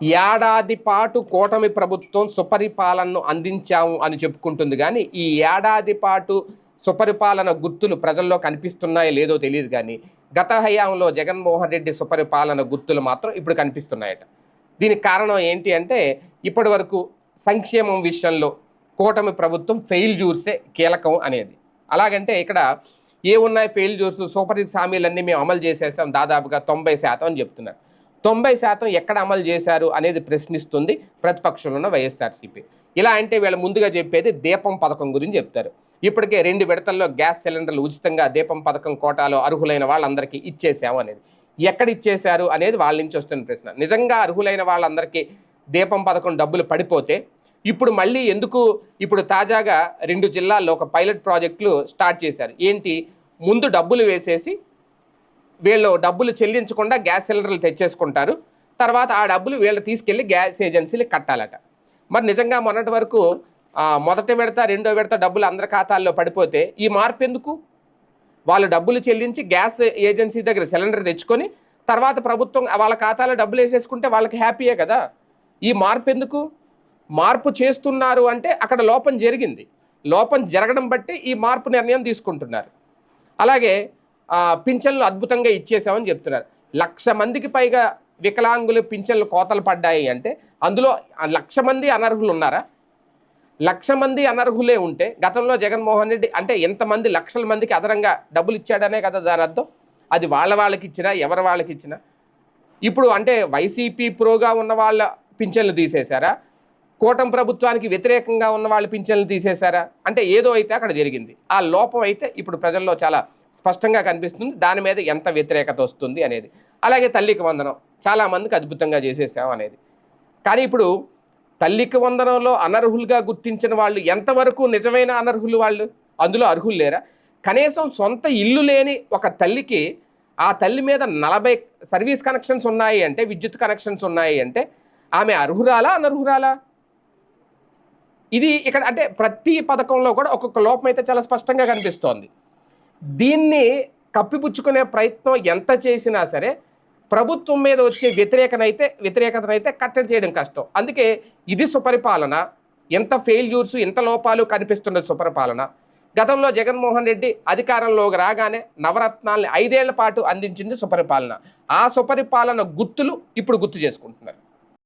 ఏడాది పాటు కూటమి ప్రభుత్వం సుపరిపాలనను అందించాము అని చెప్పుకుంటుంది. కానీ ఈ ఏడాది పాటు సుపరిపాలన గుర్తులు ప్రజల్లో కనిపిస్తున్నాయో లేదో తెలియదు కానీ గత హయాంలో జగన్మోహన్ రెడ్డి సుపరిపాలన గుర్తులు మాత్రం ఇప్పుడు కనిపిస్తున్నాయట. దీనికి కారణం ఏంటి అంటే ఇప్పటి వరకు సంక్షేమం విషయంలో కూటమి ప్రభుత్వం ఫెయిల్ ఫెయిల్యూర్సే కీలకం అనేది. అలాగంటే ఇక్కడ ఏ ఉన్నాయి ఫెయిల్యూర్స్ సూపర్ హామీలన్నీ మేము అమలు చేసేస్తాం దాదాపుగా తొంభై శాతం అని చెప్తున్నారు. తొంభై శాతం ఎక్కడ అమలు చేశారు అనేది ప్రశ్నిస్తుంది ప్రతిపక్షంలో ఉన్న వైఎస్ఆర్సీపీ. ఇలా అంటే వీళ్ళు ముందుగా చెప్పేది దీపం పథకం గురించి చెప్తారు. ఇప్పటికే రెండు విడతల్లో గ్యాస్ సిలిండర్లు ఉచితంగా దీపం పథకం కోటాలో అర్హులైన వాళ్ళందరికీ ఇచ్చేసాము అనేది. ఎక్కడ ఇచ్చేశారు అనేది వాళ్ళ నుంచి వస్తున్న ప్రశ్న. నిజంగా అర్హులైన వాళ్ళందరికీ దీపం పథకం డబ్బులు పడిపోతే ఇప్పుడు మళ్ళీ ఎందుకు ఇప్పుడు తాజాగా రెండు జిల్లాల్లో ఒక పైలట్ ప్రాజెక్టులు స్టార్ట్ చేశారు. ఏంటి? ముందు డబ్బులు వేసేసి వీళ్ళు డబ్బులు చెల్లించకుండా గ్యాస్ సిలిండర్లు తెచ్చేసుకుంటారు. తర్వాత ఆ డబ్బులు వీళ్ళు తీసుకెళ్ళి గ్యాస్ ఏజెన్సీలకు కట్టాలట. మరి నిజంగా మొన్నటి వరకు మొదటి విడత రెండో విడత డబ్బులు అందరి ఖాతాల్లో పడిపోతే ఈ మార్పు ఎందుకు? వాళ్ళు డబ్బులు చెల్లించి గ్యాస్ ఏజెన్సీ దగ్గర సిలిండర్ తెచ్చుకొని తర్వాత ప్రభుత్వం వాళ్ళ ఖాతాలో డబ్బులు వేసేసుకుంటే వాళ్ళకి హ్యాపీయే కదా? ఈ మార్పు ఎందుకు? మార్పు చేస్తున్నారు అంటే అక్కడ లోపం జరిగింది. లోపం జరగడం బట్టి ఈ మార్పు నిర్ణయం తీసుకుంటున్నారు. అలాగే పింఛన్లు అద్భుతంగా ఇచ్చేసామని చెప్తున్నారు. లక్ష మందికి పైగా వికలాంగులు పింఛన్లు కోతలు పడ్డాయి అంటే అందులో లక్ష మంది అనర్హులు ఉన్నారా? లక్ష మంది అనర్హులే ఉంటే గతంలో జగన్మోహన్ రెడ్డి అంటే ఎంతమంది లక్షల మందికి అదనంగా డబ్బులు ఇచ్చాడనే కదా దాని అర్థం? అది వాళ్ళ వాళ్ళకి ఇచ్చినా ఎవరి వాళ్ళకి ఇచ్చినా? ఇప్పుడు అంటే వైసీపీ ప్రోగా ఉన్న వాళ్ళ పింఛన్లు తీసేశారా? కూటమి ప్రభుత్వానికి వ్యతిరేకంగా ఉన్న వాళ్ళ పింఛన్లు తీసేశారా? అంటే ఏదో అయితే అక్కడ జరిగింది. ఆ లోపం అయితే ఇప్పుడు ప్రజల్లో చాలా స్పష్టంగా కనిపిస్తుంది. దాని మీద ఎంత వ్యతిరేకత వస్తుంది అనేది. అలాగే తల్లికి వందనం. చాలామందికి అద్భుతంగా చేసేసాం అనేది. కానీ ఇప్పుడు తల్లికి వందనంలో అనర్హులుగా గుర్తించిన వాళ్ళు ఎంతవరకు నిజమైన అనర్హులు వాళ్ళు? అందులో అర్హులు లేరా? కనీసం సొంత ఇల్లు లేని ఒక తల్లికి ఆ తల్లి మీద నలభై సర్వీస్ కనెక్షన్స్ ఉన్నాయి అంటే విద్యుత్ కనెక్షన్స్ ఉన్నాయి అంటే ఆమె అర్హురాలా అనర్హురాలా? ఇది ఇక్కడ అంటే ప్రతి పథకంలో కూడా ఒక్కొక్క లోపం అయితే చాలా స్పష్టంగా కనిపిస్తోంది. దీన్ని కప్పిపుచ్చుకునే ప్రయత్నం ఎంత చేసినా సరే ప్రభుత్వం మీద వచ్చే వ్యతిరేకనైతే వ్యతిరేకతనైతే కట్టడి చేయడం కష్టం. అందుకే ఇది సుపరిపాలన. ఎంత ఫెయిల్యూర్స్ ఎంత లోపాలు కనిపిస్తున్న సుపరిపాలన. గతంలో జగన్మోహన్ రెడ్డి అధికారంలోకి రాగానే నవరత్నాల్ని ఐదేళ్ళ పాటు అందించింది సుపరిపాలన. ఆ సుపరిపాలన గుర్తులు ఇప్పుడు గుర్తు చేసుకుంటున్నారు.